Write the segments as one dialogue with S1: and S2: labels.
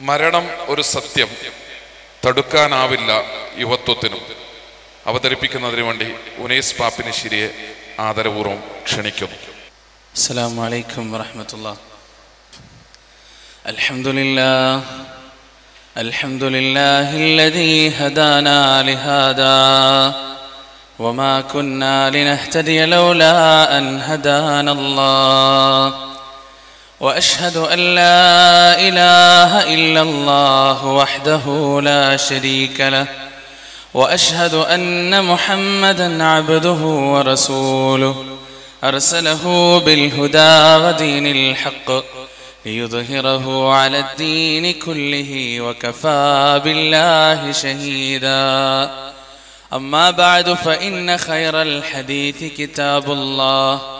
S1: മരണം ഒരു സത്യം. തടുക്കാനാവില്ല യുവത്വത്തിനും. അവതരിപ്പിക്കുന്നതിന് വേണ്ടി ഉനൈസ് പാപ്പിനിശ്ശേരിയെ ആദരപൂർവം ക്ഷണിക്കുന്നു.
S2: അസ്സാം വലൈക്കും വറഹമത്തുള്ള. الحمد لله الحمد لله الذي هدانا لهذا وما كنا لنهتدي لولا أن هدانا الله وأشهد أن لا إله إلا الله وحده لا شريك له وأشهد أن محمدا عبده ورسوله. أرسله بالهدى ودين الحق ليظهره على الدين كله وكفى بالله شهيدا. أما بعد فإن خير الحديث كتاب الله.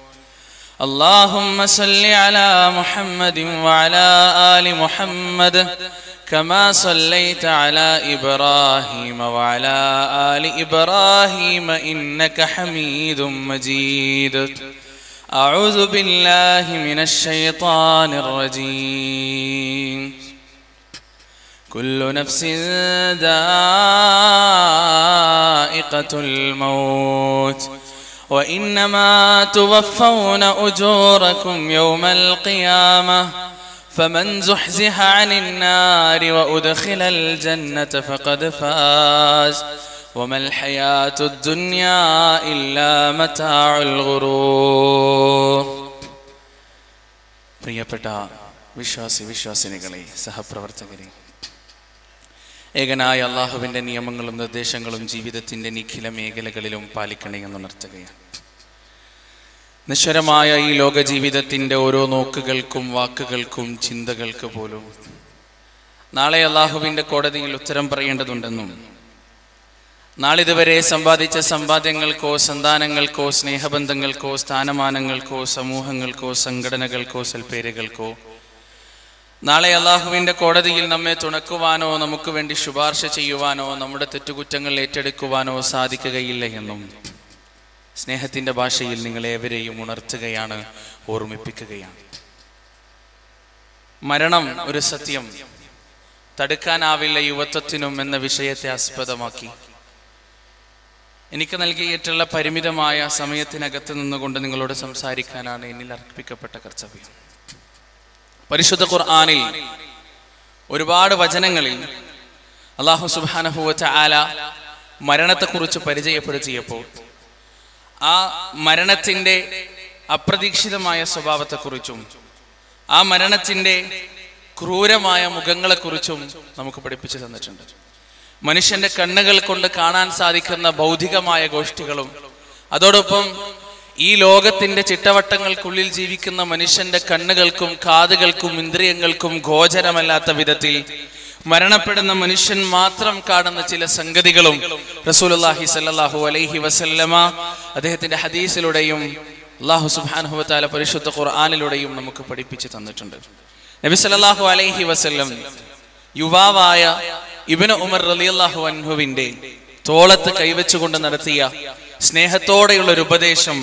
S2: اللهم صل على محمد وعلى آل محمد كما صليت على إبراهيم وعلى آل إبراهيم إنك حميد مجيد. أعوذ بالله من الشيطان الرجيم. كل نفس ذائقة الموت. وإنما توفون أجوركم يوم القيامة فمن زحزح عن النار وأدخل الجنة فقد فاز وما الحياة الدنيا إلا متاع الغرور പ്രിയപ്പെട്ട വിശ്വാസി വിശ്വാസിനികളെ സഹപ്രവർത്തകരെ ഏകനായ അള്ളാഹുവിന്റെ നിയമങ്ങളും നിർദ്ദേശങ്ങളും ജീവിതത്തിന്റെ നിഖില മേഖലകളിലും പാലിക്കണേ എന്നുണർത്തുകയാണ് നിശ്വരമായ ഈ ലോക ജീവിതത്തിന്റെ ഓരോ നോക്കുകൾക്കും വാക്കുകൾക്കും ചിന്തകൾക്ക് പോലും നാളെ അള്ളാഹുവിന്റെ കോടതിയിൽ ഉത്തരം പറയേണ്ടതുണ്ടെന്നും നാളിതുവരെ സമ്പാദിച്ച സമ്പാദ്യങ്ങൾക്കോ സന്താനങ്ങൾക്കോ സ്നേഹബന്ധങ്ങൾക്കോ സ്ഥാനമാനങ്ങൾക്കോ സമൂഹങ്ങൾക്കോ സംഘടനകൾക്കോ സൽപ്പേരുകൾക്കോ നാളെ അള്ളാഹുവിന്റെ കോടതിയിൽ നമ്മെ തുണക്കുവാനോ നമുക്ക് വേണ്ടി ശുപാർശ ചെയ്യുവാനോ നമ്മുടെ തെറ്റുകുറ്റങ്ങൾ ഏറ്റെടുക്കുവാനോ സാധിക്കുകയില്ല എന്നും സ്നേഹത്തിന്റെ ഭാഷയിൽ നിങ്ങളേവരെയും ഉണർത്തുകയാണ് ഓർമ്മിപ്പിക്കുകയാണ്. മരണം ഒരു സത്യം. തടുക്കാനാവില്ല യുവത്വത്തിനും എന്ന വിഷയത്തെ ആസ്പദമാക്കി. എനിക്ക് നൽകിയിട്ടുള്ള പരിമിതമായ സമയത്തിനകത്ത് നിന്നുകൊണ്ട് നിങ്ങളോട് സംസാരിക്കാനാണ് എന്നിൽ അർപ്പിക്കപ്പെട്ട കർത്തവ്യം. പരിശുദ്ധ ഖുർആാനിൽ ഒരുപാട് വചനങ്ങളിൽ അള്ളാഹു സുബാനഹുവച്ച ആല മരണത്തെക്കുറിച്ച് പരിചയപ്പെടുത്തിയപ്പോൾ ആ മരണത്തിന്റെ അപ്രതീക്ഷിതമായ സ്വഭാവത്തെക്കുറിച്ചും ആ മരണത്തിന്റെ ക്രൂരമായ മുഖങ്ങളെക്കുറിച്ചും നമുക്ക് പഠിപ്പിച്ചു തന്നിട്ടുണ്ട്. മനുഷ്യന്റെ കണ്ണുകൾ കൊണ്ട് കാണാൻ സാധിക്കുന്ന ഭൗതികമായ ഗോഷ്ഠികളും അതോടൊപ്പം ഈ ലോകത്തിന്റെ ചിട്ടവട്ടങ്ങൾക്കുള്ളിൽ ജീവിക്കുന്ന മനുഷ്യന്റെ കണ്ണുകൾക്കും കാതുകൾക്കും ഇന്ദ്രിയങ്ങൾക്കും ഗോചരമല്ലാത്ത വിധത്തിൽ മരണപ്പെടുന്ന മനുഷ്യൻ മാത്രം കാണുന്ന ചില സംഗതികളും റസൂലുള്ളാഹി സല്ലാഹു അലൈഹി വസല്ലമ അദ്ദേഹത്തിന്റെ ഹദീസിലൂടെയും അള്ളാഹു സുബ്ഹാനഹു വതആല പരിശുദ്ധ ഖുർആാനിലൂടെയും നമുക്ക് പഠിപ്പിച്ചു തന്നിട്ടുണ്ട്. നബി സല്ലാഹു അലൈഹി വസല്ലം യുവാവായ ഇബ്നു ഉമർ റളിയല്ലാഹു അൻഹുവിന്റെ തോളത്ത് കൈവച്ചുകൊണ്ട് നടത്തിയ സ്നേഹത്തോടെയുള്ള ഒരു ഉപദേശം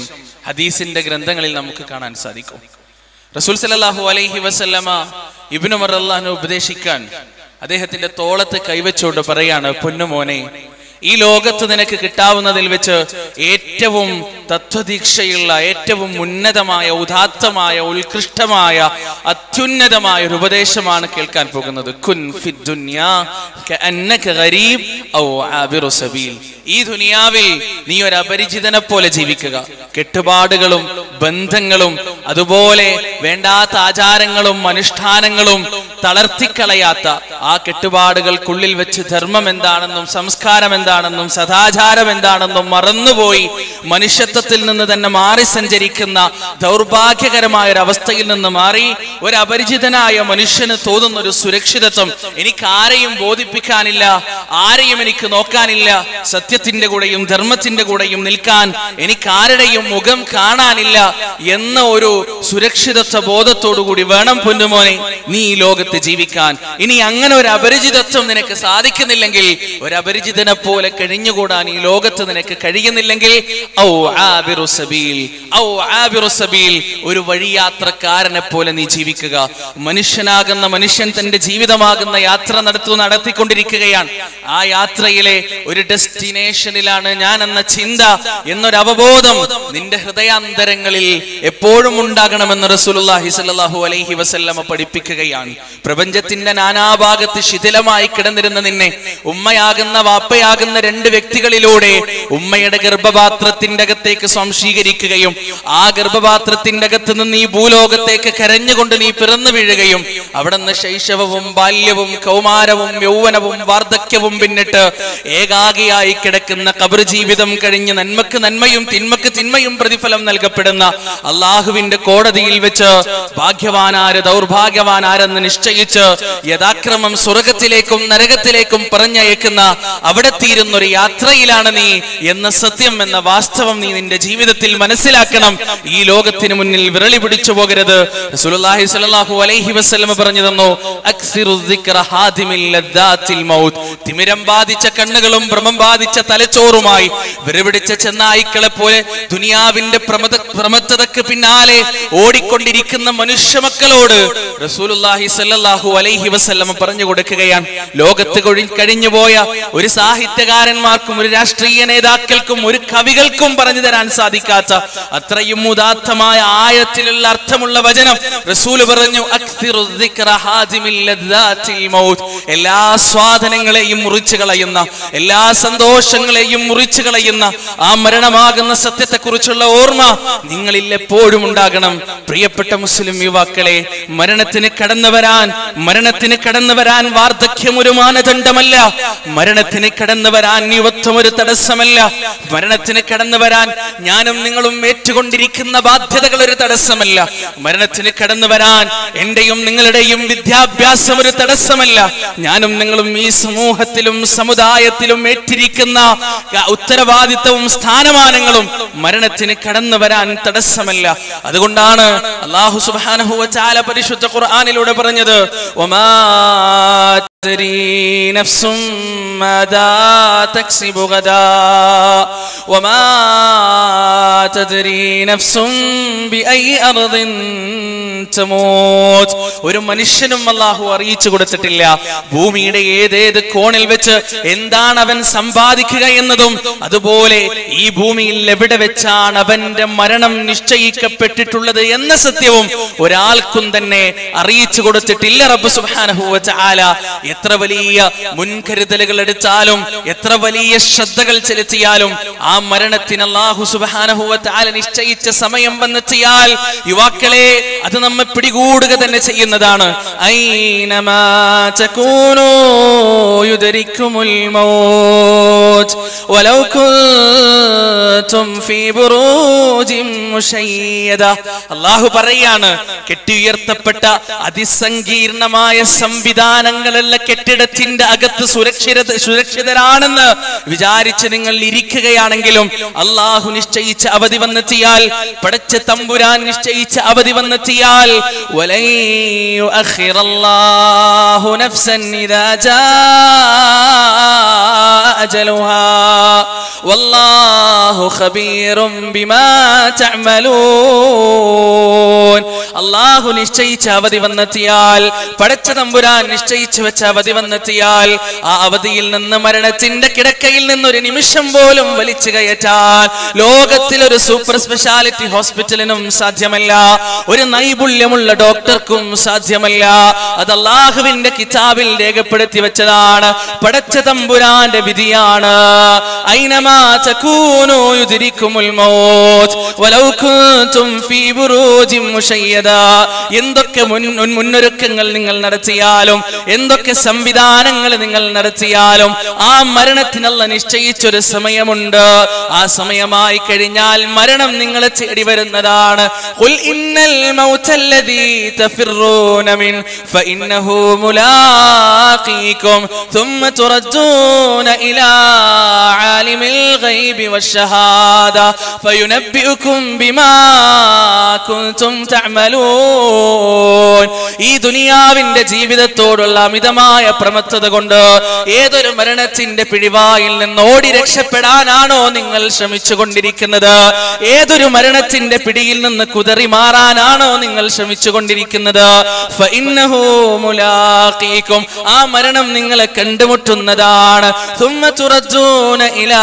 S2: ഹദീസിന്റെ ഗ്രന്ഥങ്ങളിൽ നമുക്ക് കാണാൻ സാധിക്കും. റസൂൽ സലാഹു അലൈഹി വസല്ലമ ഇബിനു റളിയല്ലാഹു ഉപദേശിക്കാൻ അദ്ദേഹത്തിന്റെ തോളത്ത് കൈവച്ചുകൊണ്ട് പറയാണ് പൊന്നുമോനെ ഈ ലോകത്ത് നിനക്ക് കിട്ടാവുന്നതിൽ വെച്ച് ഏറ്റവും തത്വദീക്ഷയുള്ള ഏറ്റവും ഉന്നതമായ ഉദാത്തമായ ഉത്കൃഷ്ടമായ അത്യുന്നതമായ ഒരു ഉപദേശമാണ് കേൾക്കാൻ പോകുന്നത്. കുൻ ഫിദ് ദുനിയാ കഅന്നക ഗരീബ് ഔ ആബിറു സബീൽ. ഈ ദുനിയാവിൽ നീ ഒരു അപരിചിതനെ പോലെ ജീവിക്കുക. കെട്ടുപാടുകളും ബന്ധങ്ങളും അതുപോലെ വേണ്ടാത്ത ആചാരങ്ങളും അനുഷ്ഠാനങ്ങളും തളർത്തിക്കളയാത്ത ആ കെട്ടുപാടുകൾക്കുള്ളിൽ വെച്ച് ധർമ്മം എന്താണെന്നും സംസ്കാരം എന്താണെന്നും സദാചാരം എന്താണെന്നും മറന്നുപോയി മനുഷ്യത്വത്തിൽ നിന്ന് തന്നെ മാറി സഞ്ചരിക്കുന്ന ദൗർഭാഗ്യകരമായ ഒരു അവസ്ഥയിൽ നിന്ന് മാറി ഒരു അപരിചിതനായ മനുഷ്യന് തോന്നുന്ന ഒരു സുരക്ഷിതത്വം എനിക്ക് ആരെയും ബോധിപ്പിക്കാനില്ല ആരെയും എനിക്ക് നോക്കാനില്ല സത്യത്തിന്റെ കൂടെയും ധർമ്മത്തിന്റെ കൂടെയും നിൽക്കാൻ എനിക്ക് ആരുടെയും മുഖം കാണാനില്ല എന്ന ഒരു സുരക്ഷിതത്വ ബോധത്തോടു കൂടി വേണം പൊന്നുമോനെ നീ ഈ ലോകത്ത് ജീവിക്കാൻ. ഇനി അങ്ങനെ ഒരു അപരിചിതത്വം നിനക്ക് സാധിക്കുന്നില്ലെങ്കിൽ ഒരു അപരിചിതനെ പോലെ കഴിഞ്ഞുകൂടാൻ ഈ ലോകത്ത് നിനക്ക് കഴിയുന്നില്ലെങ്കിൽ ഔ ആബിറു സബീൽ ഔ ആബിറു സബീൽ ഒരു വഴിയാത്രക്കാരനെ പോലെ നീ ജീവിക്കുക. മനുഷ്യനാകുന്ന മനുഷ്യൻ തന്റെ ജീവിതമാകുന്ന യാത്ര നടത്തു നടത്തിക്കൊണ്ടിരിക്കുകയാണ്. ആ യാത്രയിലെ ഒരു ഡെസ്റ്റിനേഷനിലാണ് ഞാൻ എന്ന ചിന്ത എന്നൊരു അവബോധം നിന്റെ ഹൃദയാന്തരങ്ങളിൽ എപ്പോഴും ഉണ്ടാകണമെന്ന് റസൂലുള്ളാഹി സ്വല്ലല്ലാഹു അലൈഹി വസല്ലമ പഠിപ്പിക്കുകയാണ്. പ്രപഞ്ചത്തിന്റെ നാനാഭാഗത്ത് ശിഥിലമായി കിടന്നിരുന്ന നിന്നെ ഉമ്മയാകുന്ന വാപ്പയാകുന്ന രണ്ട് വ്യക്തികളിലൂടെ ഉമ്മയുടെ ഗർഭപാത്രത്തിന്റെ അകത്തേക്ക് സ്വാംശീകരിക്കുകയും ആ ഗർഭപാത്രത്തിന്റെ അകത്ത് നിന്ന് ഈ ഭൂലോകത്തേക്ക് കരഞ്ഞുകൊണ്ട് നീ പിറന്നു വീഴുകയും അവിടെ നിന്ന് ശൈശവവും ബാല്യവും കൗമാരവും യൗവനവും വാർദ്ധക്യവും പിന്നിട്ട് ഏകാഗിയായി കിടക്കുന്ന കബർ ജീവിതം കഴിഞ്ഞ് നന്മക്ക് നന്മയും തിന്മക്ക് തിന്മയും പ്രതിഫലം നൽകപ്പെടുന്ന അള്ളാഹുവിന്റെ കോടതിയിൽ വെച്ച് ഭാഗ്യവാനാര് ദൗർഭാഗ്യവാനാരെന്ന് നിശ്ചയിച്ച് യഥാക്രമം സ്വർഗത്തിലേക്കും നരകത്തിലേക്കും പറഞ്ഞയക്കുന്ന അവിടെ തീരുന്ന ഒരു യാത്രയിലാണ് നീ എന്ന സത്യം എന്ന വാസ്തവം നീ നിന്റെ ജീവിതത്തിൽ മനസ്സിലാക്കണം. ഈ ലോകത്തിന് മുന്നിൽ വിരളി പിടിച്ചു പോകരുത്. റസൂലുള്ളാഹി സ്വല്ലല്ലാഹു അലൈഹി വസല്ലം പറഞ്ഞു തന്നു അക്സിറു ഹാദിമിൽ മൗത്ത്. തിമിരം ബാധിച്ച കണ്ണുകളും ഭ്രമം ബാധിച്ച തലച്ചോറുമായി വിറവിടിച്ച ചെന്നായിക്കളെ പോലെ ദുനിയാവിന്റെ പ്രമത പ്രമത്തതക്ക് പിന്നാലെ ഓടിക്കൊണ്ടിരിക്കുന്ന മനുഷ്യ മക്കളോട് റസൂലുള്ളാഹി സല്ലാഹു അലൈഹി വസല്ലം പറഞ്ഞു കൊടുക്കുകയാണ് ലോകത്ത് കൊഴി- കഴിഞ്ഞുപോയ ഒരു സാഹിത്യകാരന്മാർക്കും ഒരു രാഷ്ട്രീയ നേതാക്കൾക്കും ഒരു കവികൾക്കും പറഞ്ഞു തരാൻ സാധിക്കാത്ത അത്രയും ഉദാത്തമായ ആയത്തിലുള്ള അർത്ഥമുള്ള വചനം റസൂൽ പറഞ്ഞു. എല്ലാ സ്വാധനങ്ങളെയും മുറിച്ചു കളയുന്ന എല്ലാ സന്തോഷങ്ങളെയും മുറിച്ചു കളയുന്ന ആ മരണമാകുന്ന സത്യത്തെക്കുറിച്ചുള്ള ഓർമ്മ നിങ്ങളിൽ എപ്പോഴും ഉണ്ടാകണം. പ്രിയപ്പെട്ട മുസ്ലിം യുവാക്കളെ മരണത്തിന് കടന്നു വരാൻ മരണത്തിന് കടന്നു വരാൻ വാർദ്ധക്യം ഒരു മാനദണ്ഡമല്ല. മരണത്തിന് കടന്നു വരാൻ യുവത്വം ഒരു തടസ്സമല്ല. മരണത്തിന് കടന്നു വരാൻ ഞാനും നിങ്ങളും ഏറ്റുകൊണ്ടിരിക്കുന്ന ബാധ്യതകൾ ഒരു തടസ്സമല്ല. മരണത്തിന് കടന്നു വരാൻ എന്റെയും നിങ്ങളുടെയും വിദ്യാഭ്യാസം ഒരു തടസ്സമല്ല. ഞാനും നിങ്ങളും ഈ സമൂഹത്തിലും സമുദായത്തിലും ഏറ്റിരിക്കുന്ന ഉത്തരവാദിത്തവും സ്ഥാനമാനങ്ങളും മരണത്തിന് കടന്നു വരാൻ തടസ്സമല്ല അതുകൊണ്ടാണ് അള്ളാഹു സുബ്ഹാനഹു വ തആല പരിശുദ്ധ ഖുർആനിലൂടെ പറഞ്ഞത് വമാ تدري نفس ماذا تكسب غدا وما تدري نفس بأي أرض ഒരു മനുഷ്യനും അള്ളാഹു അറിയിച്ചു കൊടുത്തിട്ടില്ല. ഭൂമിയുടെ ഏതേത് കോണിൽ വെച്ച് എന്താണ് അവൻ സമ്പാദിക്കുക എന്നതും അതുപോലെ ഈ ഭൂമിയിൽ എവിടെ വെച്ചാണ് അവന്റെ മരണം നിശ്ചയിക്കപ്പെട്ടിട്ടുള്ളത് എന്ന സത്യവും ഒരാൾക്കും തന്നെ അറിയിച്ചു കൊടുത്തിട്ടില്ല റബ്ബ് സുബാനഹുവ ആല എത്ര വലിയ മുൻകരുതലുകൾ എടുത്താലും എത്ര വലിയ ശ്രദ്ധകൾ ചെലുത്തിയാലും ആ മരണത്തിന് അള്ളാഹു സുബാനഹുവ ആല നിശ്ചയിച്ച സമയം വന്നെത്തിയാൽ യുവാക്കളെ അത് നമ്മൾ നമ്മെ പിടികൂടുക തന്നെ ചെയ്യുന്നതാണ്. ഐനമാ തകൂനൂ യുദരിക്കുമുൽ മൗത്ത് ولو كنتم في بروج مشيدة. الله പറയാണ് കെട്ടിയുയർത്തപ്പെട്ട അതിസങ്കീർണമായ സംവിധാനങ്ങളുള്ള കെട്ടിടത്തിന്റെ അകത്ത് സുരക്ഷിത സുരക്ഷിതരാണെന്ന് വിചാരിച്ച് നിങ്ങൾ ഇരിക്കുകയാണെങ്കിലും അള്ളാഹു നിശ്ചയിച്ച അവധി വന്നെത്തിയാൽ പടച്ച തമ്പുരാൻ നിശ്ചയിച്ച അവധി വന്നെത്തിയാൽ നഫ്സൻ ഇദാ ജാ അജലുഹാ വല്ലാഹു ഖബീറും ബിമാ തഅമലൂൻ അള്ളാഹു നിശ്ചയിച്ച അവധി വന്നെത്തിയാൽ പടച്ച തമ്പുരാൻ നിശ്ചയിച്ചു വെച്ച അവധി വന്നെത്തിയാൽ ആ അവധിയിൽ നിന്ന് മരണത്തിന്റെ കിടക്കയിൽ നിന്ന് ഒരു നിമിഷം പോലും വലിച്ചു കയറ്റാൻ ലോകത്തിൽ ഒരു സൂപ്പർ സ്പെഷ്യാലിറ്റി ഹോസ്പിറ്റലിനും സാധ്യമല്ല ഒരു നൈപുണ്യമുള്ള ഡോക്ടർക്കും സാധ്യമല്ല. അത് അള്ളാഹുവിന്റെ കിതാബിൽ രേഖപ്പെടുത്തി വെച്ചതാണ്. പടച്ച തമ്പുരാന്റെ വിധിയാണ്. أينما تكونوا يدرككم الموت ولو كنتم في بروج مشيدة എന്തൊക്കെ മുൻ- മുൻ- മുന്നൊരുക്കങ്ങൾ നിങ്ങൾ നടത്തിയാലും എന്തൊക്കെ സംവിധാനങ്ങൾ നിങ്ങൾ നടത്തിയാലും ആ മരണത്തിനുള്ള നിശ്ചയിച്ചൊരു സമയമുണ്ട് ആ സമയമായി കഴിഞ്ഞാൽ മരണം നിങ്ങളെ തേടി വരുന്നതാണ് ഖുൽ ഇന്നൽ മൗതല്ലദീ തഫിറൂന മിൻ ഫഇന്നഹു മുലാഖീകും ثم تردون إلى عالم الغيب والشهادة فينبئكم بما كنتم تعملون ഈ ദുനിയാവിന്റെ ജീവിതത്തോടുള്ള അമിതമായ പ്രമത്തത കൊണ്ട് ഏതൊരു മരണത്തിന്റെ പിടിവായിൽ നിന്ന് ഓടി രക്ഷപ്പെടാനാണോ നിങ്ങൾ ശ്രമിച്ചുകൊണ്ടിരിക്കുന്നത് ഏതൊരു മരണത്തിന്റെ പിടിയിൽ നിന്ന് കുതറി മാറാനാണോ നിങ്ങൾ ശ്രമിച്ചുകൊണ്ടിരിക്കുന്നത് ഫഇന്നഹു മുലാഖീകും. ആ മരണം നിങ്ങളെ കണ്ടുമുട്ടുന്നതാണ് ثم تردون إلى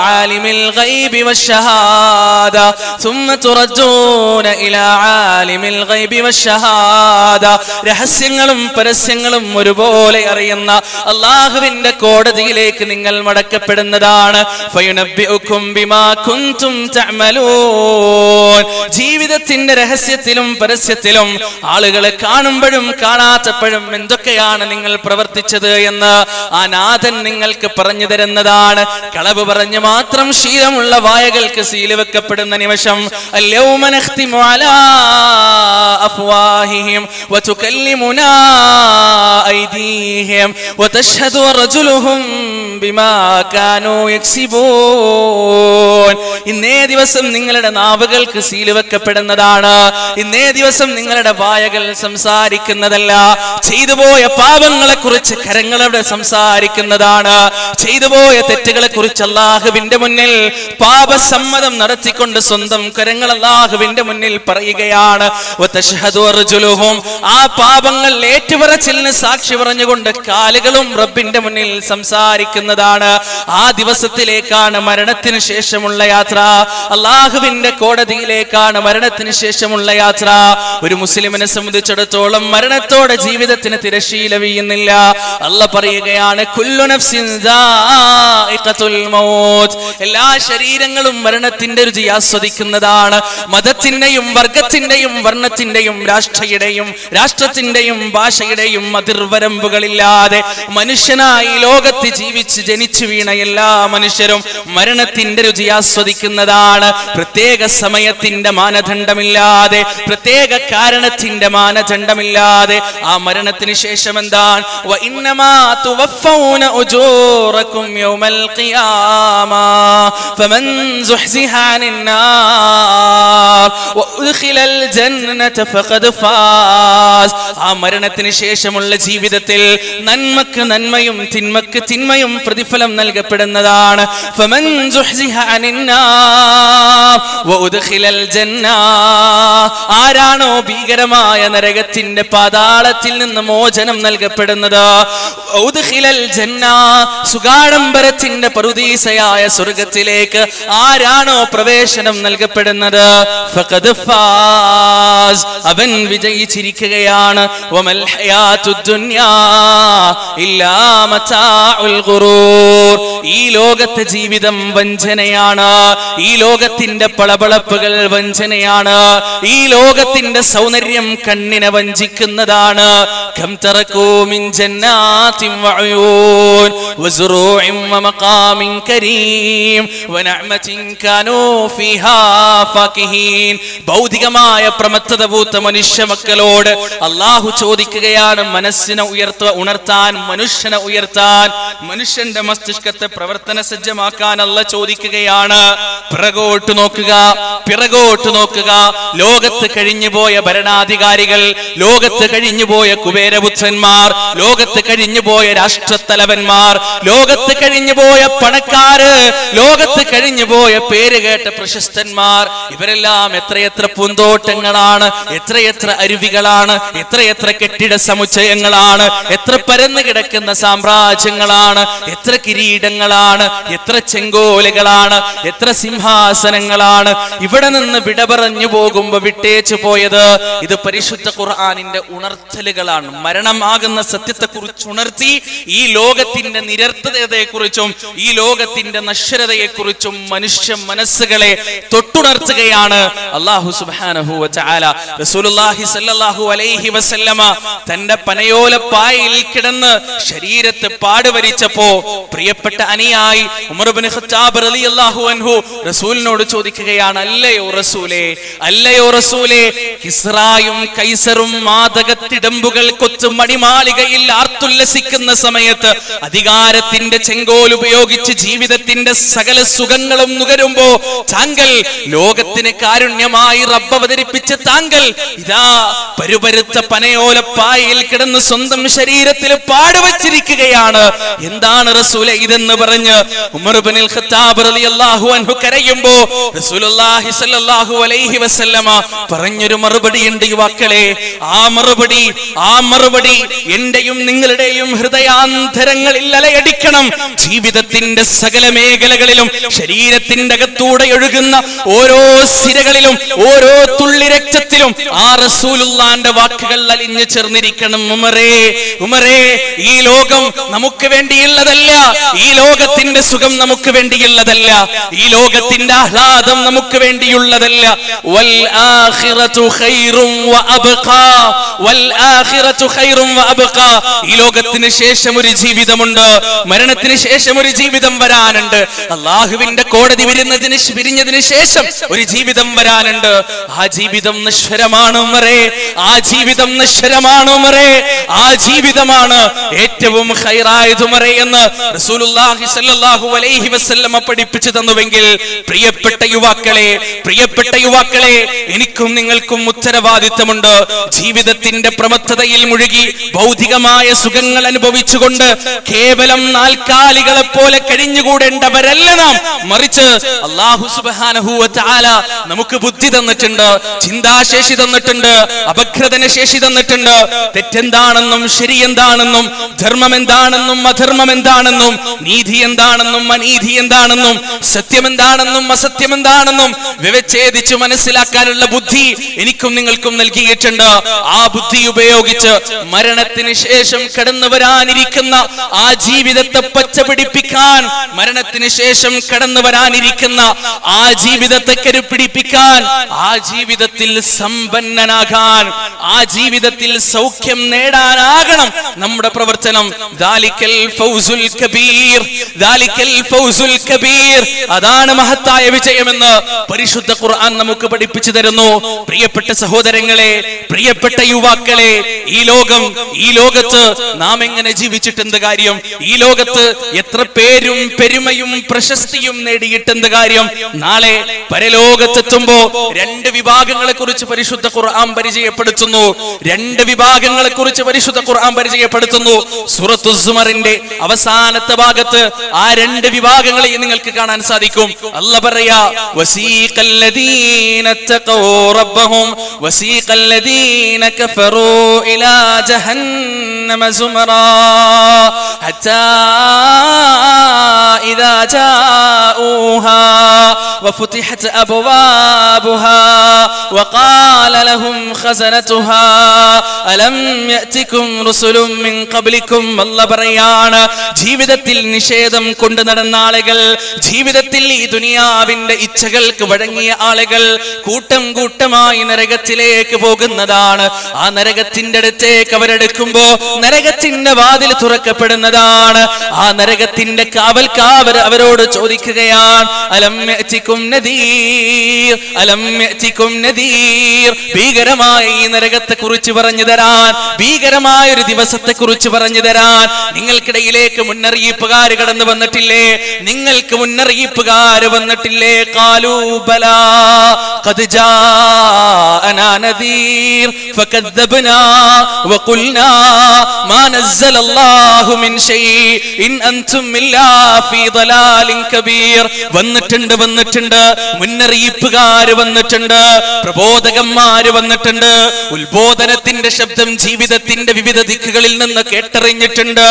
S2: عالم الغيب والشهادة ثم تردون إلى عالم الغيب والشهادة രഹസ്യങ്ങളും പരസ്യങ്ങളും ഒരുപോലെ അറിയുന്ന അള്ളാഹുവിന്റെ കോടതിയിലേക്ക് നിങ്ങൾ മടക്കപ്പെടുന്നതാണ് ഫയുനബ്ബിഉക്കും ബിമാ കുൻതും തഅമലൂൻ ജീവിതത്തിന്റെ രഹസ്യത്തിലും പരസ്യത്തിലും ആളുകളെ കാണുമ്പോഴും കാണാത്തപ്പോഴും എന്തൊക്കെയാണ് നിങ്ങൾ പ്രവർത്തിച്ചത് എന്ന് ആ നാഥൻ നിങ്ങൾക്ക് പറഞ്ഞു തരുന്നതാണ് കളവ് പറഞ്ഞ് മാത്രം ശീലമുള്ള വായകൾക്ക് സീല് വെക്കപ്പെടുന്ന നിമിഷം اليوم نختم على أفواههم وتكلمنا أيديهم وتشهد أرجلهم بما كانوا يكسبون ഇന്നേ ദിവസം നിങ്ങളുടെ നാവുകൾക്ക് സീല് വെക്കപ്പെടുന്നതാണ് ഇന്നേ ദിവസം നിങ്ങളുടെ വായകൾ സംസാരിക്കുന്നതല്ല ചെയ്തുപോയ പാപങ്ങളെ കുറിച്ച് കരങ്ങളവിടെ സംസാരിക്കുന്നതാണ് ചെയ്തുപോയ തെറ്റുകളെ കുറിച്ച് അള്ളാഹുവിന്റെ മുന്നിൽ പാപസമ്മതം നടത്തിക്കൊണ്ട് സ്വന്തം കരങ്ങൾ അള്ളാഹുവിന്റെ മുന്നിൽ പറയുകയാണ്. ആ പാപങ്ങൾ ഏറ്റുപറച്ചിലിന് സാക്ഷി പറഞ്ഞുകൊണ്ട് കാലുകളും റബ്ബിന്റെ മുന്നിൽ സംസാരിക്കുന്നതാണ്. ആ ദിവസത്തിലേക്കാണ് മരണത്തിന് ശേഷമുള്ള യാത്ര. അള്ളാഹുവിന്റെ കോടതിയിലേക്കാണ് മരണത്തിന് ശേഷമുള്ള യാത്ര. ഒരു മുസ്ലിമിനെ സംബന്ധിച്ചിടത്തോളം മരണത്തോടെ ജീവിതത്തിന് തിരശീല വീയുന്നില്ല. അല്ല പറയുകയാണ് കുല്ലു നഫ്സിൻ ദാഇഖത്തുൽ മൗത്ത് എല്ലാ ശരീരങ്ങളും മരണത്തിന്റെ രുചി ആസ്വദിക്കുന്നതാണ്. മതത്തിന്റെയും വർഗത്തിന്റെയും വർണത്തിന്റെയും രാഷ്ട്രയുടെയും രാഷ്ട്രത്തിന്റെയും ഭാഷയുടെയും അതിർവരമ്പുകളില്ലാതെ മനുഷ്യനായി ലോകത്ത് ജീവിച്ച് ജനിച്ചു വീണ എല്ലാ മനുഷ്യരും മരണത്തിന്റെ രുചി ആസ്വദിക്കുന്നതാണ്. പ്രത്യേക സമയത്തിന്റെ മാനദണ്ഡമില്ലാതെ പ്രത്യേക കാരണത്തിന്റെ മാനദണ്ഡമില്ലാതെ. ആ മരണത്തിന് ശേഷം എന്താണ് يوم القيامة فمن زحزح عن النار وأدخل الجنة فقد فاز ആ മരണത്തിന് ശേഷമുള്ള ജീവിതത്തിൽ നന്മക്ക് നന്മയും തിന്മക്ക് തിന്മയും പ്രതിഫലം നൽകപ്പെടുന്നതാണ് فمن زحزح عن النار وأدخل الجنة ആരാണോ ഭീകരമായ നരകത്തിന്റെ പാതാളത്തിൽ നിന്ന് മോചനം നൽകപ്പെടുന്നത് ഔദ്ഖിലൽ ജന്ന സുഗാഡംബരത്തിന്റെ പറുദീസയായ സ്വർഗത്തിലേക്ക് ആരാണോ പ്രവേശനം നൽകപ്പെടുന്നത്? അവൻ വിജയിച്ചിരിക്കുകയാണ്. ഇല്ലാ ഈ ലോകത്തെ ജീവിതം വഞ്ചനയാണ്. ഈ ലോകത്തിന്റെ പളപളപ്പുകൾ വഞ്ചനയാണ്. ഈ ലോകത്തിന്റെ സൗന്ദര്യം കണ്ണിനെ വഞ്ചിക്കുന്നതാണ്. ഭൗതികമായ പ്രമത്തത പൂത്ത മനുഷ്യ മക്കളോട് അള്ളാഹു ചോദിക്കുകയാണ് മനസ്സിനെ ഉയർത്ത ഉണർത്താൻ മനുഷ്യനെ ഉയർത്താൻ. മനുഷ്യന്റെ മസ്തിഷ്കത്തെ പ്രവർത്തന സജ്ജമാക്കാൻ അല്ല ചോദിക്കുകയാണ്. പിറകോട്ട് നോക്കുക പിറകോട്ട് നോക്കുക. ലോകത്ത് കഴിഞ്ഞുപോയ ഭരണാധികാരികൾ ലോകത്ത് കഴിഞ്ഞുപോയ കുബേരപുത്രന്മാർ ലോകത്ത് കഴിഞ്ഞുപോയ രാഷ്ട്രത്തലവന്മാർ ലോകത്ത് കഴിഞ്ഞുപോയ പണക്കാര് ലോകത്ത് കഴിഞ്ഞുപോയ പേര് കേട്ട പ്രശസ്തന്മാർ ഇവരെല്ലാം എത്രയെത്ര പൂന്തോട്ടങ്ങളാണ് എത്രയെത്ര അരുവികളാണ് എത്രയെത്ര കെട്ടിട സമുച്ചയങ്ങളാണ് എത്ര പരന്നു കിടക്കുന്ന സാമ്രാജ്യങ്ങളാണ് എത്ര കിരീടങ്ങളാണ് എത്ര ചെങ്കോലുകളാണ്. എത്ര സിംഹാസനങ്ങളാണ്. ഇവിടെ നിന്ന് വിട പറഞ്ഞു പോകുമ്പോ വിട്ടേച്ചു പോയത് ഇത് പരിശുദ്ധ ഖുർആാനിന്റെ ഉണർത്തലുകളാണ്. മരണമാകുന്ന സത്യത്തെക്കുറിച്ച് ഉണർത്തി ഈ ലോകത്തിന്റെ നിരർത്ഥതയെക്കുറിച്ചും ഈ ലോകത്തിന്റെ നശ്വരതയെക്കുറിച്ചും മനുഷ്യ മനസ്സുകളെ തൊട്ടുണർത്തുകയാണ്. അള്ളാഹു സുബാനഹു റസൂലുള്ളാഹി അലൈഹി വസല്ലമ തന്റെ പനയോല പായയിൽ കിടന്ന് ശരീരത്തെ പാടുവരിച്ചപ്പോ പ്രിയപ്പെട്ട അനിയായി ഉമർ ഇബ്നു ഖത്താബ് റസൂലിനോട് ചോദിക്കുകയാണ് അല്ലയോ റസൂലേ അല്ലയോ റസൂലേ? കിസ്റായും കൈസറും മാതകത്തിടമ്പുകൾ കൊച്ചു മണിമാളികയിൽ ആർത്തുല്ലസിക്കുന്ന സമയത്ത് അധികാരത്തിന്റെ ചെങ്കോൽ ഉപയോഗിച്ച് ജീവിതത്തിന്റെ സകല സുഖങ്ങളും നുകരുമ്പോ താങ്കൾ ലോകത്തിന് കാരുണ്യമായി റബ്ബ് അവതരിപ്പിച്ച താങ്കൾ ഇതാ പരുപരുത്ത പനയോലപ്പായയിൽ കിടന്ന് സ്വന്തം ശരീരത്തിൽ പാടുവച്ചിരിക്കുകയാണ്. എന്താണ് റസൂലെ ഇതെന്ന് പറഞ്ഞ് ഖത്താബ് റളിയല്ലാഹു അൻഹു കരയുമ്പോ റസൂലുള്ളാഹി സ്വല്ലല്ലാഹു അലൈഹി വസല്ലമ പറഞ്ഞൊരു മറുപടി ഉണ്ട് യുവാക്കളെ. ആ മറുപടി ആ മറുപടി എന്റെയും നിങ്ങളുടെയും ഹൃദയാന്തരങ്ങളിൽ അലയടിക്കണം. ജീവിതത്തിന്റെ സകല മേഖലകളിലും ശരീരത്തിന്റെ അകത്തൂടെ ഒഴുകുന്ന ഓരോ സിരകളിലും ഓരോ തുള്ളി രക്തത്തിലും ആ റസൂലുള്ളാന്റെ വാക്കുകൾ അലിഞ്ഞു ചേർന്നിരിക്കണം ഉമറേ. ഉമറേ ഈ ലോകം നമുക്ക് വേണ്ടിയുള്ളതല്ല. ഈ ലോകത്തിന്റെ സുഖം നമുക്ക് വേണ്ടിയുള്ളതല്ല. ഈ ലോകത്തിന്റെ ആഹ്ലാദം നമുക്ക് വേണ്ടിയുള്ളതല്ല. വൽ ഖൈറും വൽ ഖൈറും ഈ ലോകത്തിന് ശേഷം ഒരു ജീവിതമുണ്ട്. മരണത്തിന് ശേഷം ഒരു ജീവിതം വരാനുണ്ട്. അള്ളാഹുവിന്റെ കോടതി വിരുന്നതിന് വിരിഞ്ഞതിന് ശേഷം ഒരു ജീവിതം വരാനുണ്ട്. ആ ജീവിതം നിശ്വരമാണ് മറേ ആ ജീവിതം നിശ്വരമാണ് മറേ ആ ജീവിതമാണ് ഏറ്റവും ഖൈറായത് മറേ എന്ന് റസൂലുള്ളാഹി സ്വല്ലല്ലാഹു അലൈഹി വസല്ലമ പഠിപ്പിച്ചു തന്നുവെങ്കിൽ പ്രിയപ്പെട്ട യുവാക്കളെ പ്രിയപ്പെട്ട യുവാക്കളെ എനിക്കും നിങ്ങൾക്കും ഉത്തരവാദിത്തമുണ്ട്. ജീവിതത്തിന്റെ പ്രമത്തതയിൽ മുഴുകി ഭൗതികമായ സുഖങ്ങൾ അനുഭവിച്ചുകൊണ്ട് കേവലം നാൽക്കാലികളെ പോലെ കഴിഞ്ഞുകൂടേണ്ടവരല്ല നാം. മറിച്ച് അള്ളാഹു സുബ്ഹാനഹു വ നമുക്ക് ബുദ്ധി തന്നിട്ടുണ്ട് ചിന്താശേഷി തന്നിട്ടുണ്ട് അപഗ്രഥന ശേഷി തന്നിട്ടുണ്ട്. തെറ്റെന്താണെന്നും ശരി എന്താണെന്നും ധർമ്മം എന്താണെന്നും അധർമ്മം എന്താണെന്നും നീതി എന്താണെന്നും അനീതി എന്താണെന്നും സത്യം എന്താണെന്നും അസത്യം എന്താണെന്നും വിവച്ഛേദിച്ച് മനസ്സിലാക്കാനുള്ള ബുദ്ധി എനിക്കും നിങ്ങൾക്കും നൽകിയിട്ടുണ്ട്. ആ ബുദ്ധി ഉപയോഗിച്ച് മരണത്തിന് ശേഷം കടന്നു വരാനിരിക്കുന്ന ആ ജീവിതത്തെ പച്ചപിടിപ്പിക്കാൻ മരണത്തിന് ശേഷം കടന്നു വരാനിരിക്കുന്ന ആ ജീവിതത്തെ കരുപിടിപ്പിക്കാൻ ആ ജീവിതത്തിൽ സമ്പന്നനാകാൻ ആ ജീവിതത്തിൽ സൗഖ്യം നേടാനാകണം നമ്മുടെ പ്രവർത്തനം. ദാലിക്കൽ ഫൗസുൽ കബീർ. അതാണ് മഹത്തായ വിജയമെന്ന് പരിശുദ്ധ ഖുർആൻ നമുക്ക് പഠിപ്പിച്ചു തരുന്നു. പ്രിയപ്പെട്ട സഹോദരങ്ങളെ പ്രിയപ്പെട്ട യുവാക്കളെ ഈ ലോകം ഈ ലോകത്ത് നാം എങ്ങനെ ജീവിച്ചിട്ടെന്ത് കാര്യം? ഈ ലോകത്ത് എത്ര പേരും പെരുമയും പ്രശസ്തിയും നേടിയിട്ടെന്ത് കാര്യം? നാളെ പരലോകത്തെത്തുമ്പോ രണ്ട് വിഭാഗങ്ങളെ കുറിച്ച് പരിശുദ്ധ ഖുർആൻ പരിചയപ്പെടുത്തുന്നു. രണ്ട് വിഭാഗങ്ങളെ കുറിച്ച് പരിശുദ്ധ ഖുർആൻ പരിചയപ്പെടുത്തുന്നു. സുറത്തുസുമറിന്റെ അവസാനത്തെ ഭാഗത്ത് ആ രണ്ട് വിഭാഗങ്ങളെ നിങ്ങൾക്ക് കാണാൻ സാധിക്കും അല്ല പറയാ വസീഖല്ലദീന തഖൂ റബ്ബഹും വസീഖല്ലദീന കഫറൂ ഇലാ ജഹന്നമ സുമറാ ഹത്താ إذا جاءوها وفتحت أبوابها وقال لهم خزنتها ألم يأتكم رسل من قبلكم الله പറയാണ് ജീവിതത്തിൽ നിഷേധം കൊണ്ടു നടന്ന ആളുകൾ ജീവിതത്തിൽ ഈ ദുനിയാവിന്റെ ഇച്ഛകൾക്ക് വഴങ്ങിയ ആളുകൾ കൂട്ടം കൂട്ടമായി നരകത്തിലേക്ക് പോകുന്നതാണ്. ആ നരകത്തിന്റെ അടുത്തേക്ക് അവരെടുക്കുമ്പോ നരകത്തിന്റെ വാതിൽ തുറക്കപ്പെടുന്നതാണ്. ആ നരകത്തിന്റെ കാവൽക്കാവർ അവരോട് ചോദിക്കുകയാണ് അലം യഅ്തികും നദീർ യഅ്തികും നദീർ. ഭീകരമായ ഈ നരകത്തെ കുറിച്ച് പറഞ്ഞു തരാൻ ഭീകരമായ ഒരു ദിവസത്തെ കുറിച്ച് പറഞ്ഞു തരാൻ നിങ്ങൾക്കിടയിലേക്ക് മുന്നറിയിപ്പുകാർ കടന്നു വന്നിട്ടില്ലേ? നിങ്ങൾക്ക് മുന്നറിയിപ്പുകാർ വന്നിട്ടില്ലേ? കാലൂബല വന്നിട്ടുണ്ട് വന്നിട്ടുണ്ട്. മുന്നറിയിപ്പുകാര് വന്നിട്ടുണ്ട്. പ്രബോധകന്മാര് വന്നിട്ടുണ്ട്. ഉത്ബോധനത്തിന്റെ ശബ്ദം ജീവിതത്തിന്റെ വിവിധ ദിക്കുകളിൽ നിന്ന് കേട്ടറിഞ്ഞിട്ടുണ്ട്.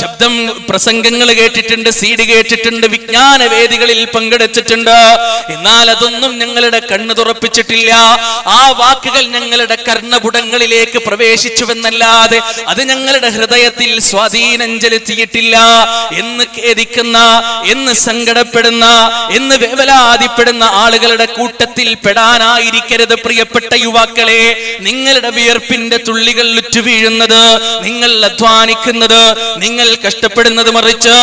S2: ശബ്ദം പ്രസംഗങ്ങൾ കേട്ടിട്ടുണ്ട് സീഡ് കേട്ടിട്ടുണ്ട് വിജ്ഞാന വേദികളിൽ പങ്കെടുത്തിട്ടുണ്ട്. എന്നാൽ അതൊന്നും ഞങ്ങളുടെ കണ്ണ് തുറപ്പിച്ചിട്ടില്ല. ആ വാക്കുകൾ ഞങ്ങളുടെ കർണപുടങ്ങളിലേക്ക് പ്രവേശിച്ചുവെന്നല്ലാതെ അത് ഞങ്ങളുടെ ഹൃദയത്തിൽ സ്വാധീനം ചെലുത്തിയിട്ടില്ല. എന്ന് ഖേദിക്കുന്ന എന്ന് സങ്കടപ്പെടുന്ന എന്ന് വേവലാതിപ്പെടുന്ന ആളുകളുടെ കൂട്ടത്തിൽ പെടാനായിരിക്കരുത് പ്രിയപ്പെട്ട യുവാക്കളെ. നിങ്ങളുടെ വിയർപ്പിന്റെ തുള്ളികൾ ഉറ്റുവീഴുന്നത് നിങ്ങൾ അധ്വാനിക്കുന്നത് നിങ്ങൾ കഷ്ടപ്പെടുന്നത് മറിച്ച്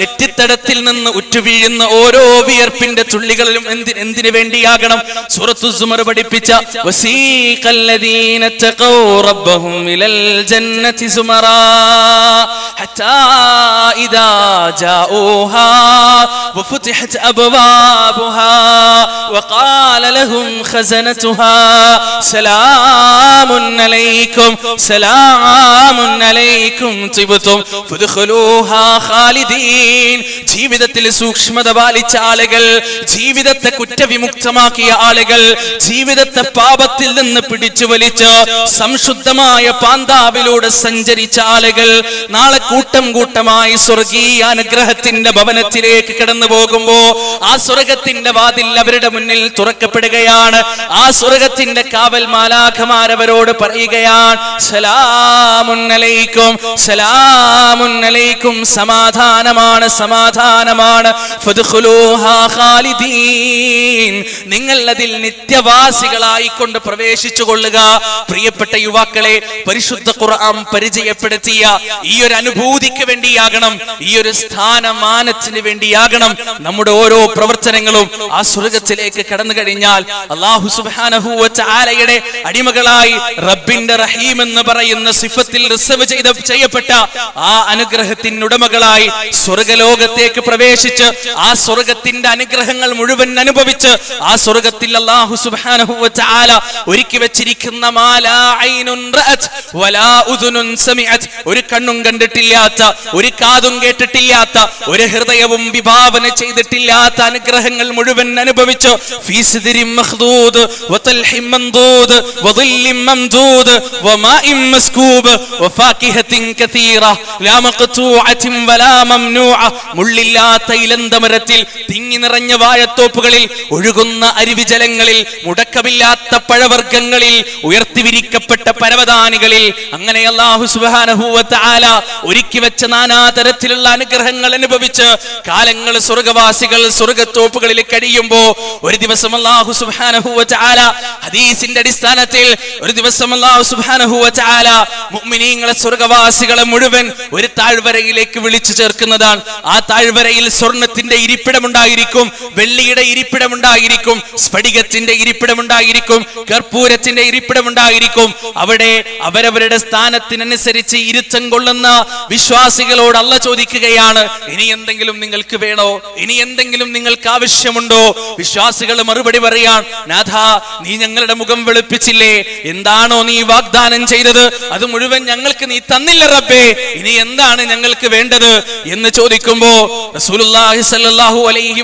S2: നെറ്റിത്തടത്തിൽ നിന്ന് ഉറ്റുവീഴുന്ന ഓരോ വിയർപ്പിന്റെ തുള്ളികളിലും എന്തി എന്തിനു വേണ്ടിയാകണം സൂറത്തു സുമർ പഠിപ്പിച്ച വസീഖല്ലദീന തഖൗ റബ്ബഹും ഇലൽ ജന്നതി സുമറാ ഹത്താ ഇദാ ജാഊഹാ وفتحت أبوابها وقال لهم خزنتها سلام عليكم سلام عليكم طبتم فادخلوها خالدين ജീവിതത്തിൽ സൂക്ഷ്മത പാലിച്ച ആളുകൾ ജീവിതത്തെ കുറ്റവിമുക്തമാക്കിയ ആളുകൾ ജീവിതത്തെ പാപത്തിൽ നിന്ന് പിടിച്ചു വലിച്ച് സംശുദ്ധമായ പാന്താവിലൂടെ സഞ്ചരിച്ച ആളുകൾ നാളെ കൂട്ടം കൂട്ടമായി സ്വർഗീയ അനുഗ്രഹത്തിന്റെ ഭവനത്തിലേക്ക് കടന്നു പോകുമ്പോ ആ സ്വർഗത്തിന്റെ വാതിൽ അവരുടെ മുന്നിൽ തുറക്കപ്പെടുകയാണ്. ആ സ്വർഗത്തിന്റെ കാവൽ മാലാഖമാരവരോട് പറയുകയാണ് സലാമുന്നലയിക്കും സലാമുന്നലയിക്കും സമാധാനം സമാധാനമാണ് സമാധാനമാണ്. നിങ്ങൾ അതിൽ നിത്യവാസികളായിക്കൊണ്ട് പ്രവേശിച്ചു കൊള്ളുക പ്രിയപ്പെട്ട യുവാക്കളെ പരിശുദ്ധ ഖുർആൻ പരിചയപ്പെടുത്തിയ ഈ ഒരു അനുഭൂതിക്ക് വേണ്ടിയാകണം ഈ ഒരു സ്ഥാനമാനത്തിന് വേണ്ടിയാകണം നമ്മുടെ ഓരോ പ്രവർത്തനങ്ങളും ആ സ്വർഗത്തിലേക്ക് കടന്നു കഴിഞ്ഞാൽ അള്ളാഹു സുബ്ഹാനഹു വ തആലയുടെ അടിമകളായി റബ്ബിന്റെ റഹീം എന്ന് പറയുന്ന സിഫത്തിൽ റിസർവ് ചെയ്ത ചെയ്യപ്പെട്ട ആ അനുഗ്രഹത്തിന് ഉടമകളായി സ്വർഗലോകത്തേക്ക് പ്രവേശിച്ച് ആ സ്വർഗത്തിന്റെ അനുഗ്രഹങ്ങൾ മുഴുവൻ അനുഭവിച്ച് ആ സ്വർഗത്തിൽ അള്ളാഹു സുബ്ഹാനഹു വ തആല ഒരുക്കി വെച്ചിരിക്കുന്ന ഒരു കണ്ണും കണ്ടിട്ടില്ലാത്ത ഒരു കാതും കേട്ടിട്ടില്ലാത്ത ഒരു ഹൃദയവും വിഭാവന ചെയ്തിട്ടില്ലാത്ത അനുഗ്രഹങ്ങൾ മുഴുവൻ അനുഭവിച്ചു വമാഇൻ മുള്ളില്ലാത്ത ഇലന്തമരത്തിൽ തിങ്ങി നിറഞ്ഞ വാഴത്തോപ്പുകളിൽ ഒഴുകുന്ന അരുവിജലങ്ങളിൽ മുടക്കമില്ലാത്ത പഴവർഗങ്ങളിൽ ഉയർത്തിവിരിക്കപ്പെട്ട പരവതാനികളിൽ അങ്ങനെ അള്ളാഹു സുബ്ഹാനഹു ആല ഒരുക്കി വെച്ച നാനാതരത്തിലുള്ള അനുഗ്രഹങ്ങൾ അനുഭവിച്ച് കാലങ്ങൾ സ്വർഗവാസികൾ സ്വർഗത്തോപ്പുകളിൽ കഴിയുമ്പോ ഒരു ദിവസം അള്ളാഹു സുബ്ഹാനഹു ആല ഹദീസിന്റെ അടിസ്ഥാനത്തിൽ ഒരു ദിവസം അള്ളാഹു സുബ്ഹാനഹു ആല മുഅ്മിനീങ്ങളെ സ്വർഗവാസികളെ മുഴുവൻ ഒരു താഴ്വരയിലേക്ക് വിളിച്ചു ചേർക്കുന്നതാണ് ആ താഴ്വരയിൽ സ്വർണത്തിന്റെ ഇരിപ്പിടമുണ്ടായിരിക്കും വെള്ളിയുടെ ഇരിപ്പിടമുണ്ടായിരിക്കും സ്ഫടികത്തിന്റെ ഇരിപ്പിടമുണ്ടായിരിക്കും കർപ്പൂരത്തിന്റെ ഇരിപ്പിടമുണ്ടായിരിക്കും. അവിടെ അവരവരുടെ സ്ഥാനത്തിനനുസരിച്ച് ഇരുത്തം കൊള്ളുന്ന വിശ്വാസികളോട് അല്ല ചോദിക്കുകയാണ്. ഇനി എന്തെങ്കിലും നിങ്ങൾക്ക് വേണോ? ഇനി എന്തെങ്കിലും നിങ്ങൾക്ക് ആവശ്യമുണ്ടോ? വിശ്വാസികൾ മറുപടി പറയാൻ നാഥ നീ ഞങ്ങളുടെ മുഖം വെളുപ്പിച്ചില്ലേ? എന്താണോ നീ വാഗ്ദാനം ചെയ്തത്? അത് മുഴുവൻ ഞങ്ങൾക്ക് നീ തന്നില്ല റബ്ബേ. ഇനി എന്താണ് ഞങ്ങൾക്ക് വേണ്ടത്? എന്ന് ചോദിക്കുമ്പോ അലൈഹി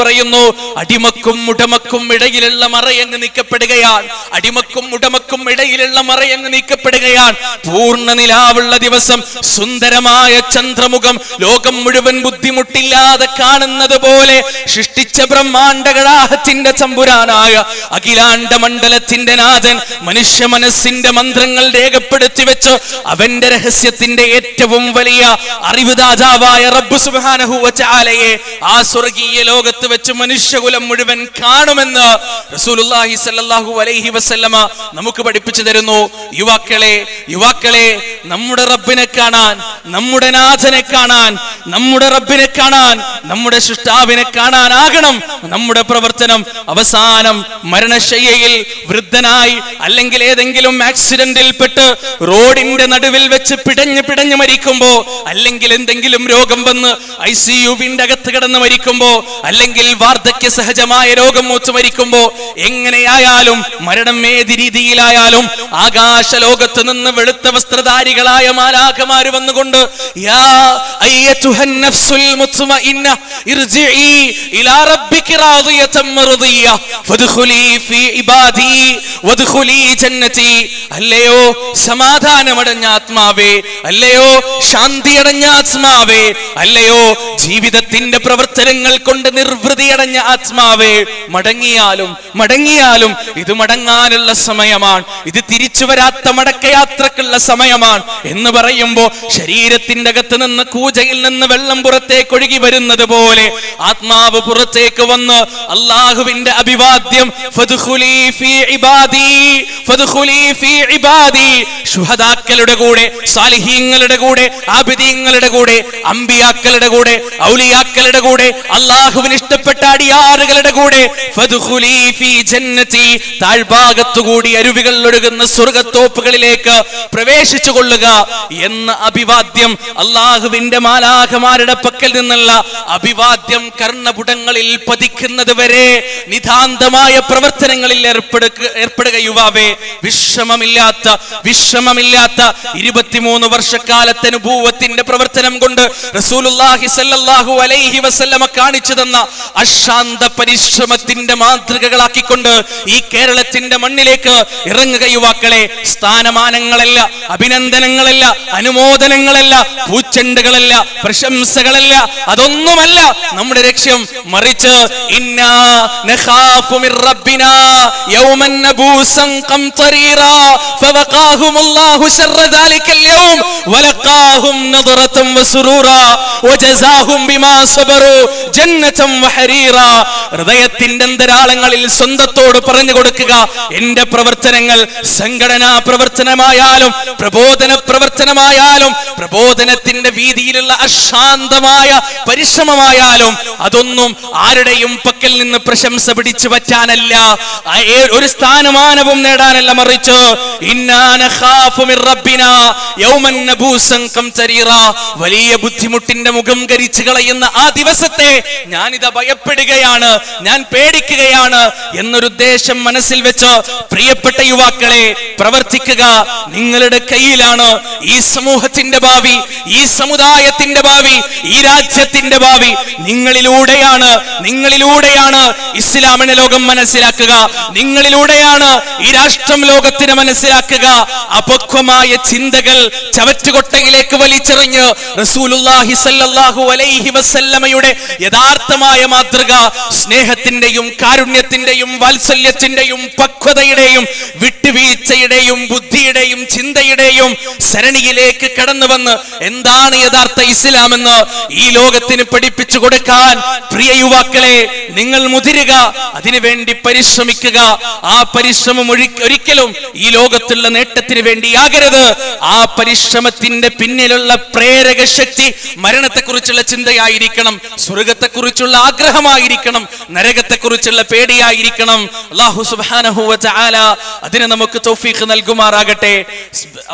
S2: പറയുന്നു അടിമക്കും മുടമക്കും ഇടയിലുള്ള മറയങ്ങ് നീക്കപ്പെടുകയാണ്. അടിമക്കും മുടമക്കും ഇടയിലുള്ള മറയങ്ങ് നീക്കപ്പെടുകയാണ്. പൂർണ നിലാവുള്ള ദിവസം സുന്ദരമായ ചന്ദ്രമുഖം ലോകം മുഴുവൻ ബുദ്ധിമുട്ടില്ലാതെ കാണുന്നത് പോലെ സൃഷ്ടിച്ച ബ്രഹ്മാണ്ടകളാഹത്തിന്റെ ചമ്പുരാനായ അഖിലാണ്ട മണ്ഡലത്തിന്റെ നാഥൻ മനുഷ്യ മനസ്സിന്റെ മന്ത്രങ്ങൾ രേഖപ്പെടുത്തി വെച്ച് അവന്റെ രഹസ്യത്തിന്റെ ഏറ്റവും വലിയ അറിവ് റബ്ബ് സുബ്ഹാനഹു വ തആലയെ ആ സ്വർഗീയ ലോകത്ത് വെച്ച് മനുഷ്യകുലം മുഴുവൻ കാണുമെന്ന് റസൂലുള്ളാഹി സ്വല്ലല്ലാഹു അലൈഹി വസല്ലമ നമുക്ക് പഠിപ്പിച്ചു തരുന്നു. യുവാക്കളെ യുവാക്കളെ നമ്മുടെ റബ്ബിനെ കാണാൻ നമ്മുടെ നാഥനെ കാണാൻ നമ്മുടെ റബ്ബിനെ കാണാൻ നമ്മുടെ സൃഷ്ടാവിനെ കാണാൻ കാണാനാകണം. നമ്മുടെ പ്രവർത്തനം അവസാനം മരണശയ്യയിൽ വൃദ്ധ വൃദ്ധനായി അല്ലെങ്കിൽ ഏതെങ്കിലും ആക്സിഡന്റിൽ പെട്ട് റോഡിന്റെ നടുവിൽ വെച്ച് പിടഞ്ഞ് പിടഞ്ഞ് മരിക്കുമ്പോ അല്ലെങ്കിൽ എന്തെങ്കിലും രോഗം വന്ന് ഐ സി യുവിന്റെ അകത്ത് കിടന്ന് മരിക്കുമ്പോ അല്ലെങ്കിൽ വാർദ്ധക്യ സഹജമായ രോഗം മൂത്ത് മരിക്കുമ്പോ എങ്ങനെയായാലും മരണം ഏത് രീതിയിലായാലും ആകാശ ലോകത്ത് നിന്ന് വെളുത്ത വസ്ത്രധാരികളായ മാലാഖമാര് വന്നുകൊണ്ട് യാ നഫ്സുൽ മുത്മഇന്ന ഇർജിഇ ഇലാ റബ്ബികി റാദിയതൻ മർദിയ ഫദ്ഖുലി ഫീ ഇബാദി വദ്ഖുലി ജന്നതി. അല്ലയോ സമാധാനമടഞ്ഞ ആത്മാവേ അല്ലയോ ശാന്തിയടഞ്ഞ ആത്മാവേ അല്ലയോ ജീവിതത്തിന്റെ പ്രവർത്തനങ്ങൾ കൊണ്ട് നിർവൃതിയടഞ്ഞ ആത്മാവേ മടങ്ങിയാലും മടങ്ങിയാലും ഇത് മടങ്ങാനുള്ള സമയമാണ്. ഇത് തിരിച്ചു വരാത്ത മടക്കയാത്രക്കുള്ള സമയമാണ്. എന്ന് പറയുമ്പോ ശരീരത്തിന്റെ അകത്ത് നിന്ന് കൂജയിൽ നിന്ന് വെള്ളം പുറത്തേക്ക് ഒഴുകി വരുന്നത് പോലെ ആത്മാവ് പുറത്തേക്ക് വന്ന് അള്ളാഹുവിന്റെ അഭിവാദ്യം ശുഹദാക്കളുടെ കൂടെ സാലിഹീങ്ങളുടെ കൂടെ ആബിദീങ്ങളുടെ കൂടെ അമ്പിയാക്കളുടെ കൂടെ ഔലിയാക്കളുടെ കൂടെ അള്ളാഹുവിന് ഇഷ്ടപ്പെട്ട അടിയാറുകളുടെ കൂടെ താഴ്ഭാഗത്തുകൂടി അരുവികൾ ഒഴുകുന്ന സ്വർഗത്തോപ്പുകളിലേക്ക് പ്രവേശിച്ചു കൊള്ളുക എന്ന അഭിവാദ്യം അള്ളാഹുവിന്റെ മാലാഹമാരുടെ പക്കൽ നിന്നുള്ള അഭിവാദ്യം കർണപുടങ്ങളിൽ പതിക്കുന്നത് വരെ നിതാന്തമായ പ്രവർത്തനങ്ങളിൽ ഏർപ്പെടുക ഏർപ്പെടുക യുവാവേ. വിശ്രമമില്ലാത്ത വിശ്രമമില്ലാത്ത ഇരുപത്തിമൂന്ന് വർഷക്കാലത്തെ അനുഭൂവത്തിന്റെ പ്രവർത്തനം കൊണ്ട് റസൂലുള്ളാഹി സല്ലല്ലാഹു അലൈഹി വസല്ലമ കാണിച്ചു തന്ന അശാന്ത പരിശ്രമത്തിന്റെ മാതൃകകളാക്കിക്കൊണ്ട് ഈ കേരളത്തിന്റെ മണ്ണിലേക്ക് ഇറങ്ങുക യുവാക്കളെ. സ്ഥാനമാനങ്ങളല്ല അഭിനന്ദനങ്ങളല്ല അനുമോദനങ്ങളല്ല പൂച്ചെണ്ടുകളല്ല പ്രശംസകളല്ല. അതൊന്നുമല്ല. നമ്മുടെ ലക്ഷ്യം മറിച്ച് ഹൃദയത്തിന്റെ അന്തരാളങ്ങളിൽ സ്വന്തത്തോട് പറഞ്ഞു കൊടുക്കുക. എന്റെ പ്രവർത്തനങ്ങൾ സംഘടനാ പ്രവർത്തനമായാലും പ്രബോധന പ്രവർത്തനമായാലും പ്രബോധനത്തിന്റെ വീതിയിലുള്ള അശാന്തമായ പരിശ്രമമായാലും അതൊന്നും ആരുടെയും പക്കൽ നിന്ന് പ്രശംസ പിടിച്ചു പറ്റാനല്ല. ഒരു സ്ഥാനമാനവും നേടാനല്ല മറിച്ച്. വലിയ ബുദ്ധിമുട്ടിന്റെ മുഖം കരിച്ചു കളയുന്ന ആ ദിവസത്തെ ഞാൻ ഇത് ഭയപ്പെടുകയാണ് ഞാൻ പേടിക്കുകയാണ് എന്നൊരു ഉദ്ദേശം മനസ്സിൽ വെച്ച് പ്രിയപ്പെട്ട യുവാക്കളെ പ്രവർത്തിക്കുക നിങ്ങളുടെ കയ്യിലാണ്. ഈ സമൂഹത്തിന്റെ ഭാവി ഈ സമുദായത്തിന്റെ ഭാവി ഈ രാജ്യത്തിന്റെ ഭാവി നിങ്ങളിലൂടെയാണ് നിങ്ങളിലൂടെയാണ് ഇസ്ലാമിനെ ലോകം മനസ്സിലാക്കുക. നിങ്ങളിലൂടെയാണ് ഈ രാഷ്ട്രം ലോകത്തിന് മനസ്സിലാക്കുക. അപക്വമായ ചിന്തകൾ ചവറ്റുകൊട്ടയിലേക്ക് വലിച്ചെറിഞ്ഞ് റസൂലുള്ളാഹി സല്ലല്ലാഹു അലൈഹി വസല്ലമയുടെ യഥാർത്ഥമായ മാതൃക സ്നേഹത്തിന്റെയും കാരുണ്യത്തിന്റെയും വാത്സല്യത്തിന്റെയും പക്വതയുടെയും വിട്ടുവീഴ്ചയുടെയും ബുദ്ധിയുടെയും ചിന്തയുടെയും സരണിയിലേക്ക് കടന്നു വന്ന് എന്താണ് യഥാർത്ഥ ഇസ്ലാമെന്ന് ഈ ലോകത്തിന് പഠിപ്പിച്ചു കൊടുക്കാൻ പ്രിയ യുവാക്കളെ നിങ്ങൾ മുതിരുക അതിനുവേണ്ടി പരിശ്രമിക്കുക. ആ പരിശ്രമം ഒരിക്കലും ഈ ലോകത്തുള്ള നേട്ടത്തിന് വേണ്ടിയാകരുത് ആ പരിശ്രമത്തിന്റെ പിന്നിലുള്ള പ്രേരക ശക്തി മരണത്തെക്കുറിച്ചുള്ള ചിന്തയായിരിക്കണം. സ്വർഗത്തെക്കുറിച്ചുള്ള ആഗ്രഹമായിരിക്കണം. നരകത്തെക്കുറിച്ചുള്ള പേടിയായിരിക്കണം. അള്ളാഹു സുബ്ഹാനഹു വ തആല അതിന് നമുക്ക് തൗഫീഖ് നൽകുമാറാകട്ടെ.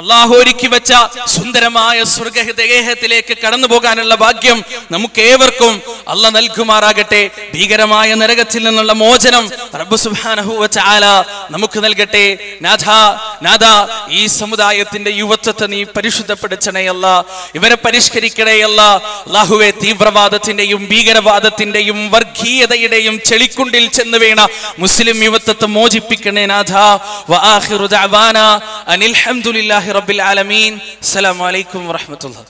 S2: അള്ളാഹു ഒരുക്കി വെച്ച സുന്ദരമായ സ്വർഗദേഹത്തിലേക്ക് കടന്നു പോകാനുള്ള ഭാഗ്യം നമുക്ക് ഏവർക്കും അല്ല നൽകുമാറാകട്ടെ. ഭീകരമായ നരകത്തിൽ നിന്നുള്ള മോചനം റബ്ബു സുബ്ഹാനഹു വ തആല നമുക്ക് നൽകട്ടെ. ഈ സമുദായത്തിന്റെ യുവത്വത്തെ നീ പരിശുദ്ധപ്പെടുത്തണേ അല്ല ഇവരെ പരിഷ്കരിക്കണേ അല്ല അല്ലാഹുവെ തീവ്രവാദത്തിന്റെയും ഭീകരവാദത്തിന്റെയും വർഗീയതയുടെയും ചെളിക്കുണ്ടിൽ ചെന്ന് വീണ മുസ്ലിം യുവത്വത്തെ മോചിപ്പിക്കണേ നാഥ. അനിൽ ഹംദുലില്ലാഹി റബ്ബിൽ ആലമീൻ. അസ്സലാമു അലൈക്കും വറഹ്മത്തുള്ളാഹി.